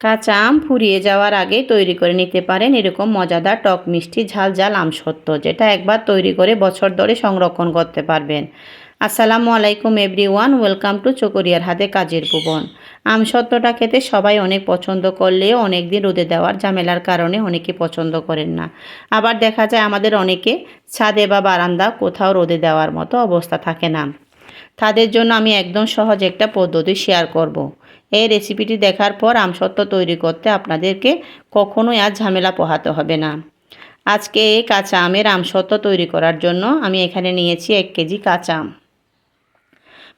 কাঁচা আম ফুরিয়ে যাওয়ার আগে তৈরি করে নিতে পারেন এরকম মজাদার টক মিষ্টি ঝাল ঝাল আম সত্য যেটা একবার তৈরি করে বছর ধরে সংরক্ষণ করতে পারবেন। আসসালামু আলাইকুম এভরিওয়ান, ওয়েলকাম টু চকরিয়ার হাতে কাজের ভুবন। আম সত্যটা খেতে সবাই অনেক পছন্দ করলেও অনেক দিন রোদে দেওয়ার ঝামেলার কারণে অনেকে পছন্দ করেন না। আবার দেখা যায় আমাদের অনেকে ছাদে বা বারান্দা কোথাও রোদে দেওয়ার মতো অবস্থা থাকে না। তাদের জন্য আমি একদম সহজ একটা পদ্ধতি শেয়ার করব। এই রেসিপিটি দেখার পর আমসত্ত্ব তৈরি করতে আপনাদেরকে কখনোই আর ঝামেলা পোহাতে হবে না। আজকে এই কাঁচা আমের আমসত্ত্ব তৈরি করার জন্য আমি এখানে নিয়েছি এক কেজি কাঁচা আম।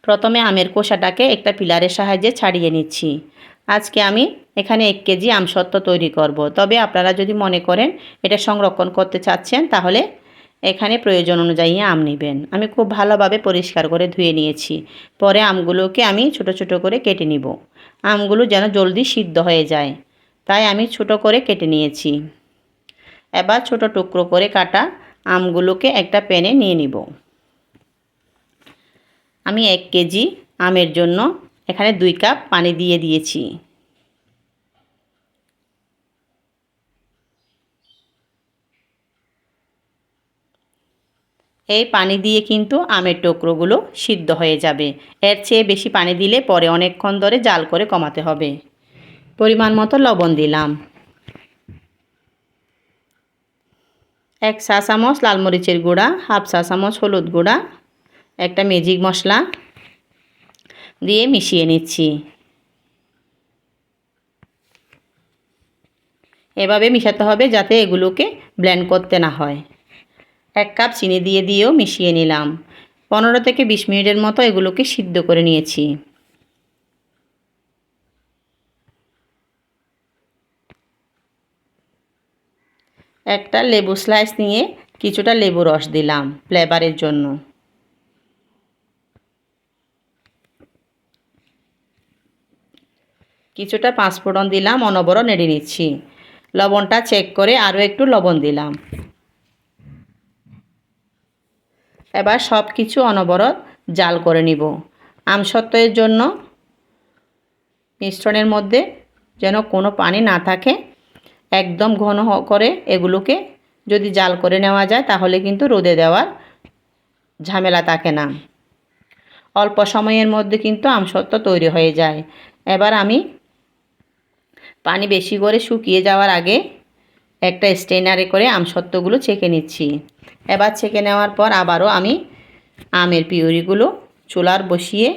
প্রথমে আমের কোষাটাকে একটা পিলারের সাহায্যে ছাড়িয়ে নিচ্ছি। আজকে আমি এখানে এক কেজি আমসত্ত্ব তৈরি করব। তবে আপনারা যদি মনে করেন এটা সংরক্ষণ করতে চাচ্ছেন তাহলে এখানে প্রয়োজন অনুযায়ী আম নেবেন। আমি খুব ভালোভাবে পরিষ্কার করে ধুয়ে নিয়েছি। পরে আমগুলোকে আমি ছোট ছোট করে কেটে নিব। আমগুলো যেন জলদি সিদ্ধ হয়ে যায়। তাই আমি ছোট করে কেটে নিয়েছি। এবার ছোট টুকরো করে কাটা আমগুলোকে একটা প্যানে নিয়ে নিব। আমি এক কেজি আমের জন্য এখানে দুই কাপ পানি দিয়ে দিয়েছি। এই পানি দিয়ে কিন্তু আমের টুকরোগুলো সিদ্ধ হয়ে যাবে। এর চেয়ে বেশি পানি দিলে পরে অনেকক্ষণ ধরে জাল করে কমাতে হবে। পরিমাণ মতো লবণ দিলাম। এক চা চামচ লাল মরিচের গুঁড়া, হাফ চা চামচ হলুদ গুঁড়া, একটা ম্যাজিক মশলা দিয়ে মিশিয়ে নিচ্ছি। এভাবে মিশাতে হবে যাতে এগুলোকে ব্লেন্ড করতে না হয়। এক কাপ চিনি দিয়ে দিয়েও মিশিয়ে নিলাম। পনেরো থেকে বিশ মিনিটের মতো এগুলোকে সিদ্ধ করে নিয়েছি। একটা লেবু স্লাইস নিয়ে কিছুটা লেবু রস দিলাম ফ্লেভারের জন্য। কিছুটা পাঁচফোড়ন দিলাম, অনবরত নেড়ে নিচ্ছি। লবণটা চেক করে আরও একটু লবণ দিলাম। এবার সব কিছু অনবরত জাল করে নিব। আমসত্ত্বের জন্য মিশ্রণের মধ্যে যেন কোনো পানি না থাকে, একদম ঘন করে এগুলোকে যদি জাল করে নেওয়া যায় তাহলে কিন্তু রোদে দেওয়ার ঝামেলা থাকে না। অল্প সময়ের মধ্যে কিন্তু আমসত্ত্ব তৈরি হয়ে যায়। এবার আমি পানি বেশি করে শুকিয়ে যাওয়ার আগে একটা স্টেনারে করে আমসত্ত্বগুলো ছেঁকে নিচ্ছি। এবার ছেঁকে নেওয়ার পর আবারও আমি আমের পিউরিগুলো চুলার বসিয়ে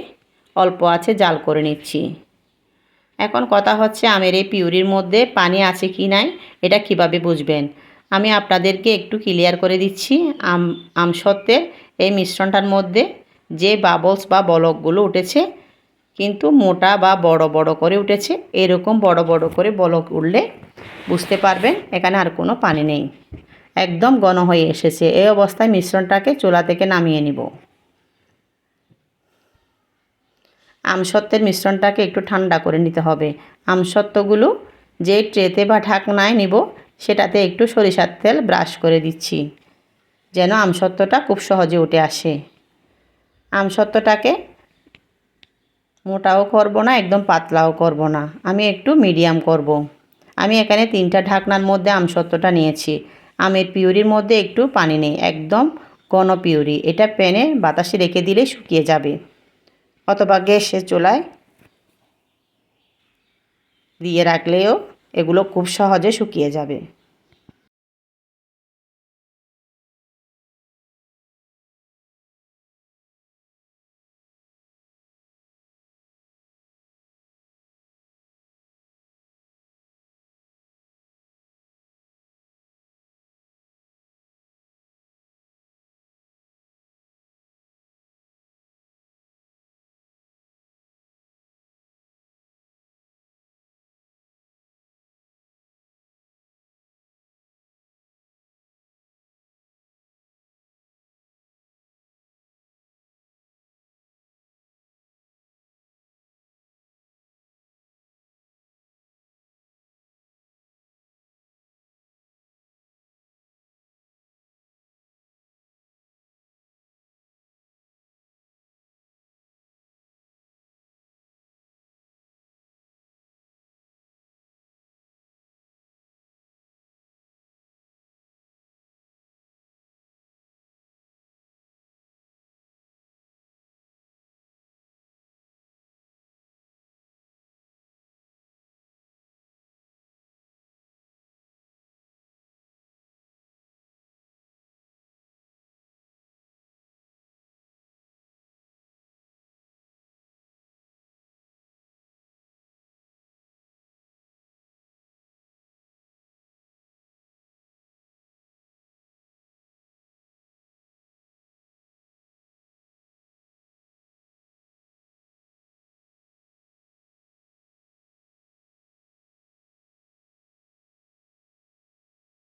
অল্প আছে জাল করে নিচ্ছি। এখন কথা হচ্ছে আমের এই পিউরির মধ্যে পানি আছে কি নাই, এটা কীভাবে বুঝবেন? আমি আপনাদেরকে একটু ক্লিয়ার করে দিচ্ছি, আম আম আমসত্ত্বের এই মিশ্রণটার মধ্যে যে বাবলস বা বলকগুলো উঠেছে কিন্তু মোটা বা বড় বড় করে উঠেছে, এরকম বড় বড় করে বলক উঠলে বুঝতে পারবেন এখানে আর কোনো পানি নেই। একদম ঘন হয়ে এসেছে। এই অবস্থায় মিশ্রণটাকে চুলা থেকে নামিয়ে নিব। আমসত্ত্বের মিশ্রণটাকে একটু ঠান্ডা করে নিতে হবে। আমসত্ত্বগুলো যে ট্রেতে বা ঢাকনায় নিব, সেটাতে একটু সরিষার তেল ব্রাশ করে দিচ্ছি, যেন আমসত্ত্বটা খুব সহজে উঠে আসে। আমসত্ত্বটাকে মোটাও করব না, একদম পাতলাও করব না। আমি একটু মিডিয়াম করব। আমি এখানে তিনটা ঢাকনার মধ্যে আমসত্ত্বটা নিয়েছি। আমের পিউরির মধ্যে একটু পানি নেই, একদম ঘন পিউরি। এটা প্যানে বাতাসে রেখে দিলে শুকিয়ে যাবে। অথবা গ্যাসের চুলায় দিয়ে রাখলেও এগুলো খুব সহজে শুকিয়ে যাবে।